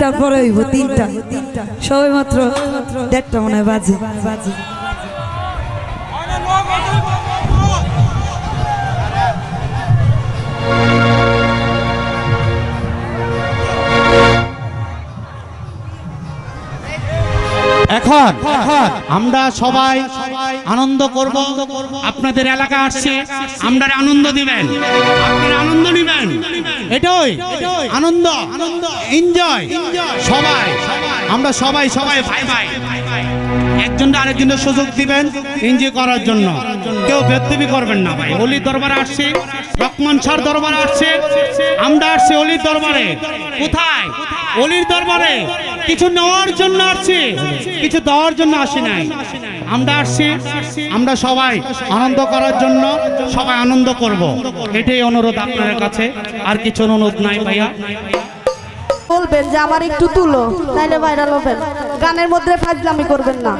তিনটা পরে হইব, তিনটা। সবাই মাত্র দেড়টা মনে বাজে বাজে। এখন আমরা সবাই আনন্দ করব। আপনাদের এলাকা আসছে আমরা আনন্দ দিবেন। আপনারা আনন্দ এটাই আনন্দ আনন্দ এনজয় সবাই আমরা সবাই সবাই ভাই ভাই একজন আরেকজনের সুযোগ দিবেন এনজয় করার জন্য। কেউ ব্যক্তিবি করবেন না ভাই। অলির দরবারে আসছে রকমান সার দরবারে আসছে। আমরা আসছি অলির দরবারে। কোথায়? অলির দরবারে। কিছু নেওয়ার জন্য আসছি, কিছু দেওয়ার জন্য আসি নাই। আমরা আসছি, আমরা সবাই আনন্দ করার জন্য সবাই আনন্দ করব। এটাই অনুরোধ আপনার কাছে। আর কিছু অনুরোধ নাই ভাইয়া। বলবেন যে আমার একটু তুলো তাইলে ভাইরাল হবেন। গানের মধ্যে ফাজলামি করবেন না।